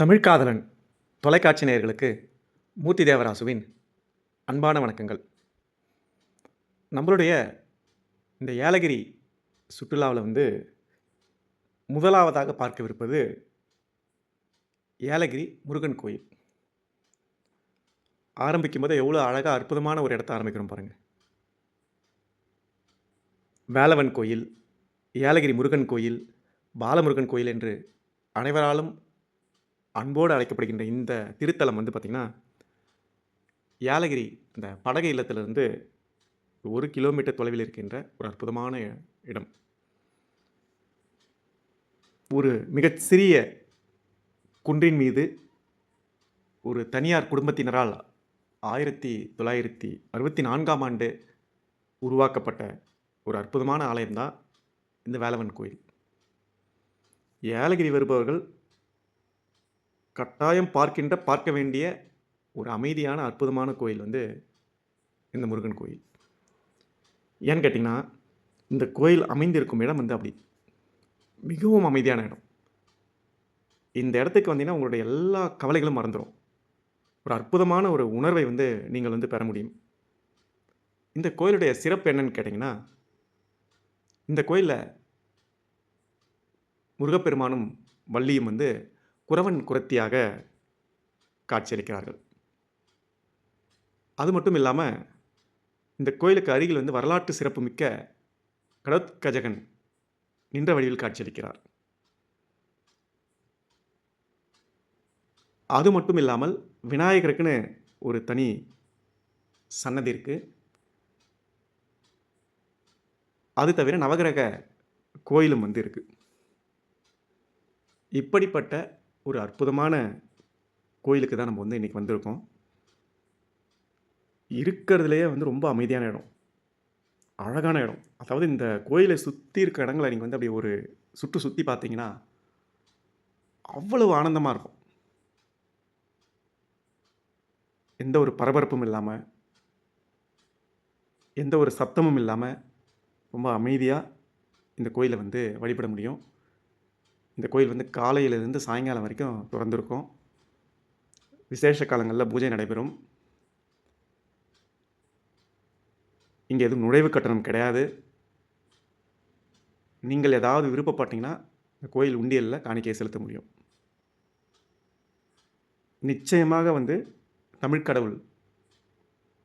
தமிழ்காதலன் தொலைக்காட்சி நேயர்களுக்கு மூர்த்தி தேவராசுவின் அன்பான வணக்கங்கள். நம்மளுடைய இந்த ஏலகிரி சுற்றுலாவில் வந்து முதலாவதாக பார்க்கவிருப்பது ஏலகிரி முருகன் கோயில். ஆரம்பிக்கும் போது எவ்வளோ அழகாக அற்புதமான ஒரு இடத்த ஆரம்பிக்கிறோம் பாருங்கள் வேலவன் கோயில் ஏலகிரி முருகன் கோயில் பாலமுருகன் கோயில் என்று அனைவராலும் அன்போடு அழைக்கப்படுகின்ற இந்த திருத்தலம் வந்து பார்த்திங்கன்னா ஏலகிரி இந்த படகு இல்லத்திலிருந்து ஒரு கிலோமீட்டர் தொலைவில் இருக்கின்ற ஒரு அற்புதமான இடம். ஒரு மிகச்சிறிய குன்றின் மீது ஒரு தனியார் குடும்பத்தினரால் ஆயிரத்தி தொள்ளாயிரத்தி அறுபத்தி நான்காம் ஆண்டு உருவாக்கப்பட்ட ஒரு அற்புதமான ஆலயம்தான் இந்த வேலவன் கோயில். ஏலகிரி வருபவர்கள் கட்டாயம் பார்க்கின்ற பார்க்க வேண்டிய ஒரு அமைதியான அற்புதமான கோயில் வந்து இந்த முருகன் கோயில். ஏன்னு கேட்டிங்கன்னா இந்த கோயில் அமைந்திருக்கும் இடம் வந்து அப்படி. மிகவும் அமைதியான இடம். இந்த இடத்துக்கு வந்தீங்கன்னா உங்களுடைய எல்லா கவலைகளும் மறந்துடும் ஒரு அற்புதமான ஒரு உணர்வை வந்து நீங்கள் வந்து பெற முடியும். இந்த கோயிலுடைய சிறப்பு என்னன்னு கேட்டிங்கன்னா இந்த கோயிலில் முருகப்பெருமானும் வள்ளியும் வந்து குறவன் குரத்தியாக காட்சியளிக்கிறார்கள். அது மட்டும் இல்லாமல் இந்த கோயிலுக்கு அருகில் வந்து வரலாற்று சிறப்புமிக்க கடற்கஜகன் நின்ற வழியில் காட்சியளிக்கிறார். அது மட்டும் இல்லாமல் விநாயகருக்குன்னு ஒரு தனி சன்னதி இருக்குது அது தவிர நவகிரக கோயிலும் வந்து இருக்குது இப்படிப்பட்ட ஒரு அற்புதமான கோயிலுக்கு தான் நம்ம வந்து இன்றைக்கி வந்திருக்கோம். இருக்கிறதுலையே வந்து ரொம்ப அமைதியான இடம். அழகான இடம். அதாவது இந்த கோயிலை சுற்றி இருக்க இடங்களை நீங்கள் வந்து அப்படி ஒரு சுற்று சுற்றி பார்த்தீங்கன்னா அவ்வளவு ஆனந்தமாக இருக்கும். எந்த ஒரு பரபரப்பும் இல்லாமல் எந்த ஒரு சத்தமும் இல்லாமல் ரொம்ப அமைதியாக இந்த கோயிலை வந்து வழிபட முடியும். இந்த கோயில் வந்து காலையிலிருந்து சாயங்காலம் வரைக்கும் திறந்திருக்கும். விசேஷ காலங்களில் பூஜை நடைபெறும். இங்கே எதுவும் நுழைவு கட்டணம் கிடையாது. நீங்கள் ஏதாவது விருப்பப்பட்டீங்கன்னா இந்த கோயில் உண்டியலில் காணிக்கையை செலுத்த முடியும். நிச்சயமாக வந்து தமிழ்க்கடவுள்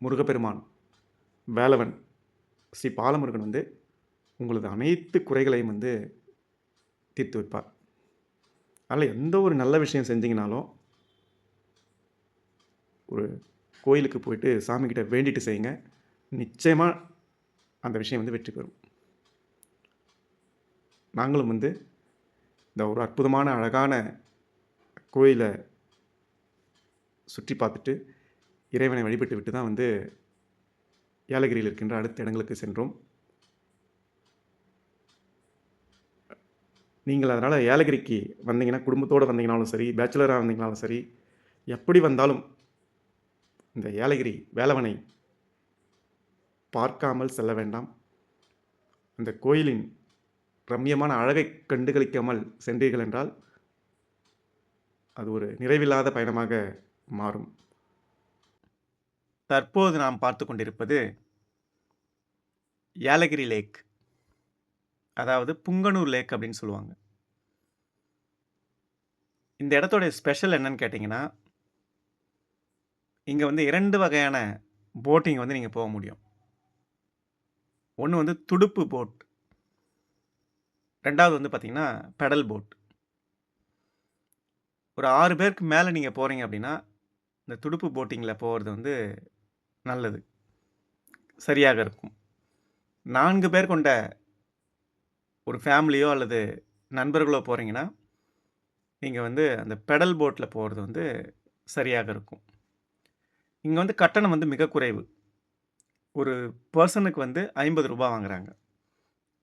முருகப்பெருமான் வேலவன் ஸ்ரீ பாலமுருகன் வந்து உங்களது அனைத்து குறைகளையும் வந்து தீர்த்து வைப்பார். அதில் எந்த ஒரு நல்ல விஷயம் செஞ்சிங்கனாலும் ஒரு கோயிலுக்கு போயிட்டு சாமிக்கிட்ட வேண்டிட்டு செய்யுங்க. நிச்சயமாக அந்த விஷயம் வந்து வெற்றி பெறும். நாங்களும் வந்து இந்த ஒரு அற்புதமான அழகான கோயிலை சுற்றி பார்த்துட்டு இறைவனை வழிபட்டு விட்டு தான் வந்து ஏலகிரியில் இருக்கின்ற அடுத்த இடங்களுக்கு சென்றோம். நீங்கள் அதனால் ஏலகிரிக்கு வந்தீங்கன்னா குடும்பத்தோடு வந்தீங்கனாலும் சரி பேச்சுலராக வந்தீங்கனாலும் சரி எப்படி வந்தாலும் இந்த ஏலகிரி வேலவனை பார்க்காமல் செல்ல வேண்டாம். அந்த கோயிலின் ரம்யமான அழகை கண்டுகளிக்காமல் சென்றீர்கள் என்றால் அது ஒரு நிறைவில்லாத பயணமாக மாறும். தற்போது நாம் பார்த்து கொண்டிருப்பது ஏலகிரி லேக். அதாவது புங்கனூர் லேக் அப்படின்னு சொல்லுவாங்க. இந்த இடத்தோடைய ஸ்பெஷல் என்னன்னு கேட்டிங்கன்னா இங்கே வந்து இரண்டு வகையான போட்டிங் வந்து நீங்கள் போக முடியும். ஒன்று வந்து துடுப்பு போட் ரெண்டாவது வந்து பார்த்திங்கன்னா பெடல் போட். ஒரு ஆறு பேருக்கு மேலே நீங்கள் போகிறீங்க அப்படின்னா இந்த துடுப்பு போட்டிங்கில் போகிறது வந்து நல்லது. சரியாக இருக்கும். நான்கு பேர் கொண்ட ஒரு ஃபேமிலியோ அல்லது நண்பர்களோ போகிறீங்கன்னா நீங்கள் வந்து அந்த பெடல் போட்டில் போகிறது வந்து சரியாக இருக்கும். இங்கே வந்து கட்டணம் வந்து மிக குறைவு. ஒரு பர்சனுக்கு வந்து ஐம்பது ரூபா வாங்குகிறாங்க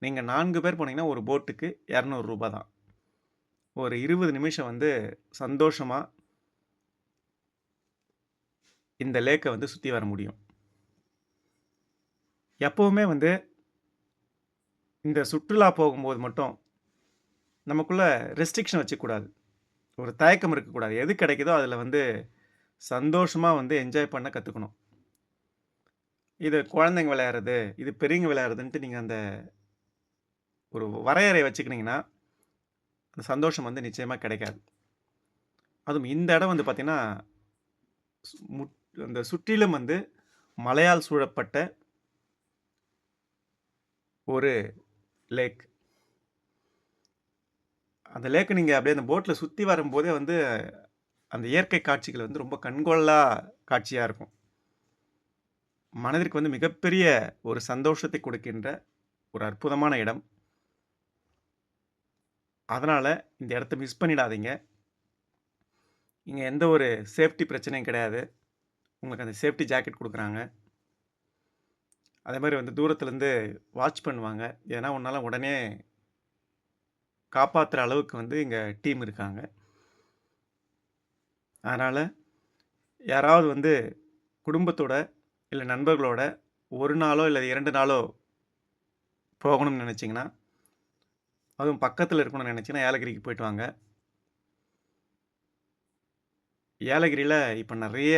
நீங்கள் நான்கு பேர் போனீங்கன்னா ஒரு போட்டுக்கு இரநூறுபா தான். ஒரு இருபது நிமிஷம் வந்து சந்தோஷமாக இந்த லேக்கை வந்து சுற்றி வர முடியும். எப்போவுமே வந்து இந்த சுற்றுலா போகும்போது மட்டும் நமக்குள்ளே ரெஸ்ட்ரிக்ஷன் வச்சுக்கூடாது ஒரு தயக்கம் இருக்கக்கூடாது. எது கிடைக்குதோ அதில் வந்து சந்தோஷமாக வந்து என்ஜாய் பண்ண கற்றுக்கணும் இது குழந்தைங்க விளையாடுறது, இது பெரியவங்க விளையாடுறதுன்ட்டு நீங்கள் அந்த ஒரு வரையறை வச்சுக்கினீங்கன்னா, அந்த சந்தோஷம் வந்து நிச்சயமாக கிடைக்காது. அதுவும் இந்த இடம் வந்து பார்த்திங்கன்னா முட் அந்த சுற்றிலும் வந்து மலையால் சூழப்பட்ட ஒரு லேக். அந்த லேக்கை நீங்கள் அப்படியே அந்த போட்டில் சுற்றி வரும்போதே வந்து, அந்த இயற்கை காட்சிகள் வந்து ரொம்ப கண்கொள்ளா காட்சியாக இருக்கும். மனதிற்கு வந்து மிகப்பெரிய ஒரு சந்தோஷத்தை கொடுக்கின்ற ஒரு அற்புதமான இடம். அதனால் இந்த இடத்த மிஸ் பண்ணிடாதீங்க. இங்கே எந்த ஒரு சேஃப்டி பிரச்சனையும் கிடையாது. உங்களுக்கு அந்த சேஃப்டி ஜாக்கெட் கொடுக்குறாங்க அதே மாதிரி வந்து தூரத்துலேருந்து வாட்ச் பண்ணுவாங்க. ஏன்னா உன்னால் உடனே காப்பாற்றுற அளவுக்கு வந்து இங்கே டீம் இருக்காங்க. அதனால் யாராவது வந்து குடும்பத்தோட, இல்லை நண்பர்களோட ஒரு நாளோ, இல்லை இரண்டு நாளோ போகணும்னு நினச்சிங்கன்னா அதுவும் பக்கத்தில் இருக்கணும்னு நினச்சிங்கன்னா ஏலகிரிக்கு போயிட்டு வாங்க. ஏலகிரியில் இப்போ நிறைய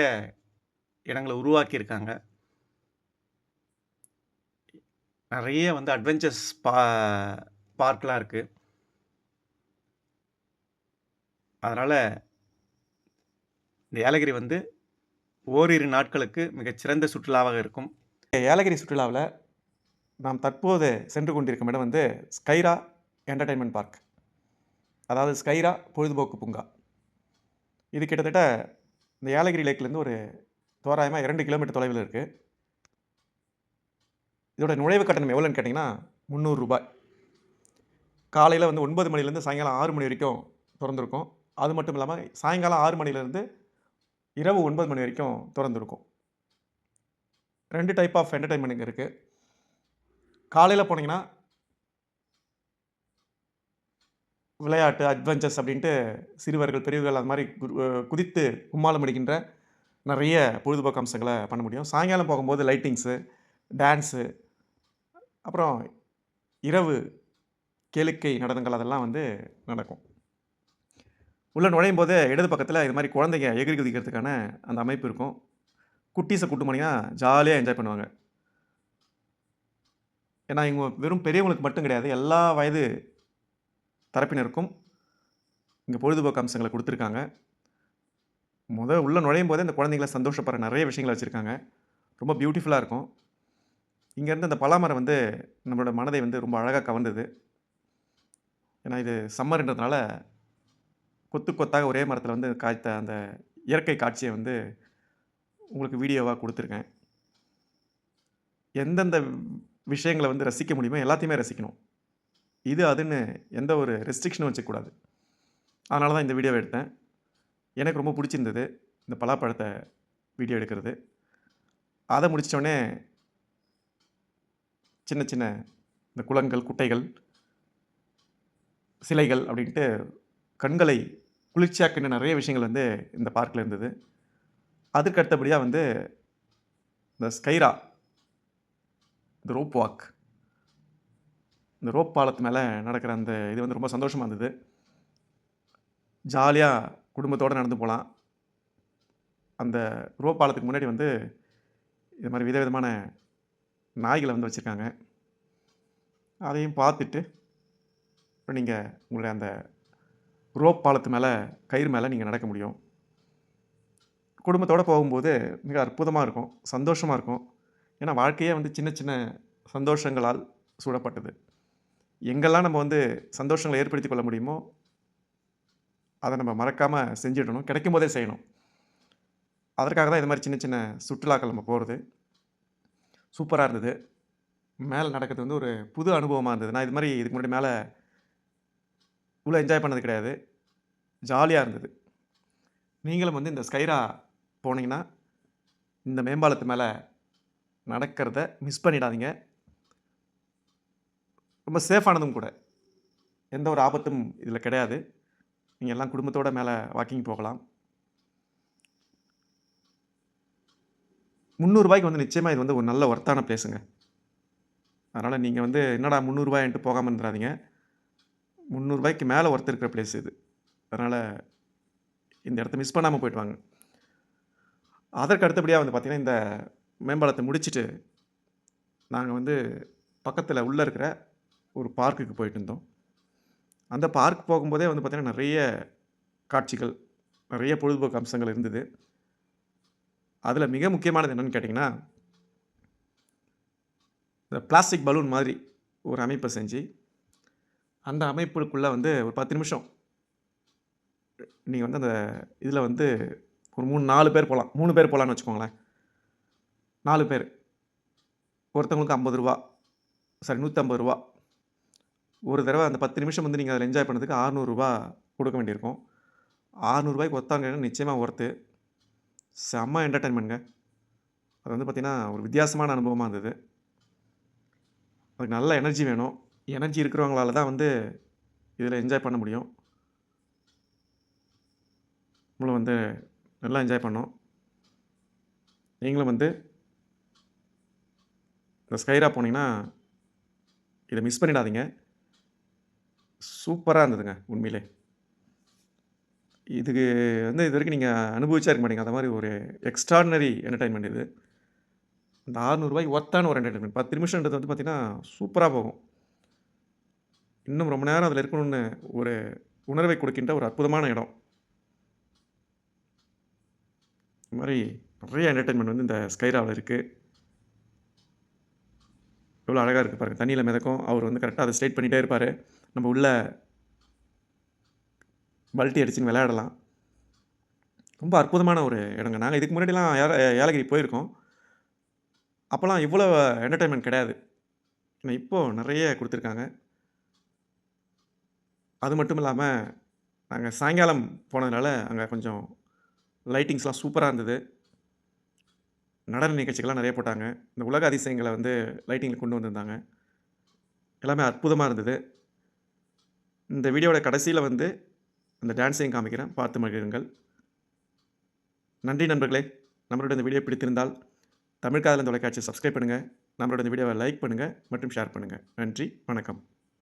இடங்களை உருவாக்கியிருக்காங்க. நிறைய வந்து அட்வென்ச்சர்ஸ் பா பார்க்லாம் இருக்குது அதனால் இந்த ஏலகிரி வந்து ஓரிரு நாட்களுக்கு மிகச்சிறந்த சுற்றுலாவாக இருக்கும். ஏலகிரி சுற்றுலாவில் நாம் தற்போது சென்று கொண்டிருக்கும் இடம் வந்து ஸ்கைரா என்டர்டைன்மெண்ட் பார்க். அதாவது ஸ்கைரா பொழுதுபோக்கு பூங்கா. இது கிட்டத்தட்ட இந்த ஏலகிரி லேக்லேருந்து ஒரு தோராயமாக இரண்டு கிலோமீட்டர் தொலைவில் இருக்குது இதோட நுழைவு கட்டணம் எவ்வளோன்னு கேட்டிங்கன்னா முந்நூறுபாய் காலையில் வந்து ஒன்பது மணிலேருந்து சாயங்காலம் ஆறு மணி வரைக்கும் திறந்துருக்கும். அது மட்டும் இல்லாமல் சாயங்காலம் ஆறு மணிலேருந்து இரவு ஒன்பது மணி வரைக்கும் திறந்துருக்கும். ரெண்டு டைப் ஆஃப் என்டர்டைன்மெண்ட் இருக்குது காலையில் காலையில போனீங்கன்னா விளையாட்டு, அட்வென்ச்சர்ஸ் அப்படின்ட்டு சிறுவர்கள், பெரியவர்கள் அது மாதிரி கு குதித்து கும்மாளம் அடிக்கின்ற நிறைய பொழுதுபோக்கு அம்சங்களை பண்ண முடியும். சாயங்காலம் போகும்போது லைட்டிங்ஸு, டான்ஸு, அப்புறம் இரவு கேளிக்கை நடனங்கள் அதெல்லாம் வந்து நடக்கும். உள்ளே நுழையும் போது இடது பக்கத்தில் இது மாதிரி குழந்தைங்க எகிரி குதிக்கிறதுக்கான அந்த அமைப்பு இருக்கும். குட்டீஸை கூட்டு போனீங்கன்னா, ஜாலியாக என்ஜாய் பண்ணுவாங்க. ஏன்னா, இவங்க வெறும் பெரியவங்களுக்கு மட்டும் கிடையாது. எல்லா வயது தரப்பினருக்கும் இங்கே பொழுதுபோக்கு அம்சங்களை கொடுத்துருக்காங்க முதல் உள்ளே நுழையும் போதே இந்த குழந்தைங்கள சந்தோஷப்படுற நிறைய விஷயங்களை வச்சுருக்காங்க ரொம்ப பியூட்டிஃபுல்லாக இருக்கும். இங்கேருந்து அந்த பலாமரம் வந்து நம்மளோட மனதை வந்து ரொம்ப அழகாக கவர்ந்தது. ஏன்னா, இது சம்மர்ன்றதுனால கொத்து கொத்தாக ஒரே மரத்தில் வந்து காய்த்த அந்த இயற்கை காட்சியை வந்து உங்களுக்கு வீடியோவாக கொடுத்துருக்கேன் எந்தெந்த விஷயங்களை வந்து ரசிக்க முடியுமோ எல்லாத்தையுமே ரசிக்கணும். இது, அதுன்னு எந்த ஒரு ரெஸ்ட்ரிக்ஷனும் வச்சுக்கூடாது அதனால தான் இந்த வீடியோவை எடுத்தேன். எனக்கு ரொம்ப பிடிச்சிருந்தது இந்த பலாப்பழத்தை வீடியோ எடுக்கிறது. அதை முடிச்சிட்டோனே சின்ன சின்ன இந்த குளங்கள், குட்டைகள் சிலைகள் அப்படின்ட்டு கண்களை குளிர்ச்சியாக்கின நிறைய விஷயங்கள் வந்து இந்த பார்க்கில் இருந்தது. அதற்கு அடுத்தபடியாக வந்து இந்த ஸ்கைரா இந்த ரோப் வாக். இந்த ரோப் பாலத்து மேலே நடக்கிற அந்த இது வந்து ரொம்ப சந்தோஷமாக இருந்தது. ஜாலியாக குடும்பத்தோடு நடந்து போகலாம் அந்த ரோப் பாலத்துக்கு முன்னாடி வந்து இது மாதிரி விதவிதமான நாய்களை வந்து வச்சுருக்காங்க அதையும் பார்த்துட்டு, அப்புறம் நீங்கள் உங்களுடைய அந்த ரோப் பாலத்து மேலே கயிறு மேலே நீங்கள் நடக்க முடியும். குடும்பத்தோடு போகும்போது மிக அற்புதமாக இருக்கும். சந்தோஷமாக இருக்கும். ஏன்னா, வாழ்க்கையே வந்து சின்ன சின்ன சந்தோஷங்களால் சூழப்பட்டது. எங்கெல்லாம் நம்ம வந்து சந்தோஷங்களை ஏற்படுத்திக் கொள்ள முடியுமோ, அதை நம்ம மறக்காமல் செஞ்சிடணும். கிடைக்கும்போதே செய்யணும். அதற்காக தான் இது மாதிரி சின்ன சின்ன சுற்றுலாக்கள் நம்ம போகிறது சூப்பராக இருந்தது. மேலே நடக்கிறது வந்து ஒரு புது அனுபவமாக இருந்தது. நான் இது மாதிரி இதுக்கு முன்னாடி மேலே இவ்வளோ என்ஜாய் பண்ணது கிடையாது. ஜாலியாக இருந்தது. நீங்களும் வந்து இந்த ஸ்கைரா போனீங்கன்னா, இந்த மேம்பாலத்து மேலே நடக்கிறத மிஸ் பண்ணிடாதீங்க. ரொம்ப சேஃபானதும் கூட. எந்த ஒரு ஆபத்தும் இதில் கிடையாது. நீங்கள் எல்லாம் குடும்பத்தோடு மேலே வாக்கிங் போகலாம். ரூ. 300 வந்து நிச்சயமா இது வந்து ஒரு நல்ல ஒர்த்தான பிளேஸுங்க. அதனால் நீங்கள் வந்து என்னடா ரூ. 300ன்ட்டு போகாம இருந்துறாதீங்க. ரூ. 300க்கு மேல ஒர்த் இருக்கிற பிளேஸ் இது. அதனால் இந்த இடத்த மிஸ் பண்ணாமல் போயிட்டு வாங்க அதற்கு அடுத்தபடியாக வந்து பார்த்திங்கன்னா இந்த மேம்பாலத்தை முடிச்சுட்டு நாங்கள் வந்து பக்கத்தில் உள்ளே இருக்கிற ஒரு பார்க்குக்கு போயிட்டு இருந்தோம் அந்த பார்க் போகும்போதே வந்து பார்த்திங்கன்னா நிறைய காட்சிகள் நிறைய பொழுதுபோக்கு அம்சங்கள் இருந்தது அதில் மிக முக்கியமானது என்னென்னு கேட்டிங்கன்னா இந்த பிளாஸ்டிக் பலூன் மாதிரி ஒரு அமைப்பை செஞ்சு அந்த அமைப்புக்குள்ளே வந்து ஒரு பத்து நிமிஷம் நீங்கள் வந்து அந்த இதில் வந்து ஒரு மூணு நாலு பேர் போகலாம் மூணு பேர் போகலான்னு வச்சுக்கோங்களேன். நாலு பேர். ஒருத்தவங்களுக்கு ஐம்பது ரூபா சாரி நூற்றம்பது ரூபா. ஒரு தடவை அந்த பத்து நிமிஷம் வந்து நீங்கள் அதில் என்ஜாய் பண்ணதுக்கு ஆறுநூறுரூவா கொடுக்க வேண்டியிருக்கும். ஆறுநூறுபாய்க்கு ஒத்தாங்கன்னா நிச்சயமாக ஒர்த்து செம்ம என்டர்டைன்மெண்ட்ங்க அது வந்து பார்த்திங்கன்னா ஒரு வித்தியாசமான அனுபவமாக இருந்தது. அதுக்கு நல்ல எனர்ஜி வேணும். எனர்ஜி இருக்கிறவங்களால தான் வந்து இதில் என்ஜாய் பண்ண முடியும். நம்மளும் வந்து நல்லா என்ஜாய் பண்ணோம். நீங்களும் வந்து இந்த ஸ்கைரா போனீங்கன்னா இதை மிஸ் பண்ணிடாதீங்க. சூப்பராக இருந்ததுங்க உண்மையிலே. இதுக்கு வந்து இது வரைக்கும் நீங்கள் அனுபவிச்சா இருக்க மாட்டீங்க. அந்த மாதிரி ஒரு எக்ஸ்ட்ராடினரி என்டர்டைன்மெண்ட் இது. அந்த ஆறுநூறுபாய் ஒத்தான ஒரு என்டர்டைன்மெண்ட் பத்து நிமிஷம்ன்றது வந்து பார்த்திங்கன்னா சூப்பராக போகும். இன்னும் ரொம்ப நேரம் அதில் இருக்கணும்னு ஒரு உணர்வை கொடுக்கின்ற ஒரு அற்புதமான இடம். இந்த மாதிரி நிறைய என்டர்டைன்மெண்ட் வந்து இந்த ஸ்கைராவில் இருக்குது எவ்வளோ அழகாக இருக்குது பாருங்கள் தண்ணியில் மிதக்கும். அவர் வந்து கரெக்டாக அதை ஸ்ட்ரைட் பண்ணிகிட்டே இருப்பார். நம்ம உள்ள பல்ட்டி அடிச்சுன்னு விளையாடலாம். ரொம்ப அற்புதமான ஒரு இடங்க. நாங்கள் இதுக்கு முன்னாடிலாம் ஏல ஏலகிரி போயிருக்கோம். அப்போல்லாம் இவ்வளோ என்டர்டைன்மெண்ட் கிடையாது. ஆனால் இப்போது நிறைய கொடுத்துருக்காங்க. அது மட்டும் இல்லாமல் நாங்கள் சாயங்காலம் போனதுனால அங்கே கொஞ்சம் லைட்டிங்ஸ்லாம் சூப்பராக இருந்தது. நடன நிகழ்ச்சிகள்லாம் நிறைய போட்டாங்க. இந்த உலக அதிசயங்களை வந்து லைட்டிங்கில் கொண்டு வந்திருந்தாங்க. எல்லாமே அற்புதமாக இருந்தது. இந்த வீடியோட கடைசியில் வந்து அந்த டான்ஸையும் காமிக்கிறேன். பார்த்து மகிழுங்கள். நன்றி நண்பர்களே. நம்மளோட இந்த வீடியோ பிடித்திருந்தால் தமிழ் காதலன் தொலைக்காட்சியை சப்ஸ்கிரைப் பண்ணுங்கள் நம்மளோட இந்த வீடியோவை லைக் பண்ணுங்கள் மற்றும் ஷேர் பண்ணுங்கள் நன்றி. வணக்கம்.